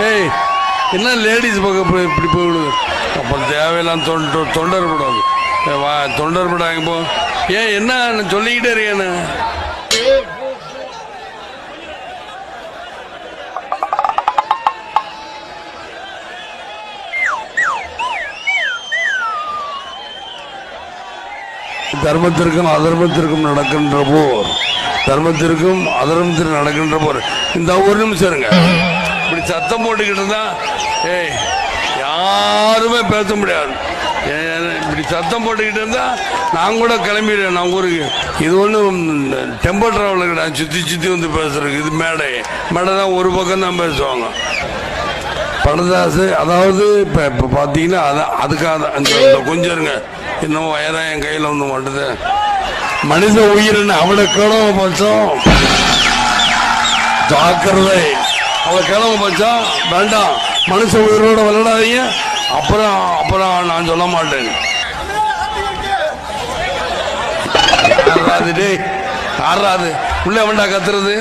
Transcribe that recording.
ஏய் என்ன லேடிஸ் பக்கம் போய் இப்படி போயிடுது? அப்புறம் தேவையில்லாம் தொண்டு தொண்டர் படம் வா தொண்டர் படம் அங்கே போ. ஏன் என்ன சொல்லிக்கிட்டே இருக்கேன்னு தர்மத்திற்கும் அதர்மத்திற்கும் நடக்கின்ற போர். தர்மத்திற்கும் அதர்மத்திற்கும் நடக்கின்ற போர். இந்த ஒரு நிமிஷம் இருங்க. இப்படி சத்தம் போட்டுக்கிட்டு இருந்தா ஏய் யாருமே பேச முடியாது. இப்படி சத்தம் போட்டுக்கிட்டு இருந்தா நான் கூட கிளம்பிடுவேன் நான் ஊருக்கு. இது ஒன்றும் டெம்போ டிராவலர் கிடையாது சுற்றி சுற்றி வந்து பேசுறதுக்கு இது மேடை. மேடை தான் ஒரு பக்கம் தான் பேசுவாங்க. படதாசு அதாவது இப்போ இப்போ பார்த்தீங்கன்னா அதான் அதுக்காக தான் இந்த கொஞ்சம் இருங்க இன்னும் வயதாக என் கையில் வந்து மாட்டுது மனித உயிரின் அவளை பட்சம்? ஜாக்கிரதை. அவளை கிளம்ப பட்சம் வேண்டாம். மனுஷ உயிரோட விளையாடாதீங்க. அப்புறம் அப்புறம் நான் சொல்ல மாட்டேன். யாராது டேய்? யாராது உள்ளே வேண்டா கத்துறது.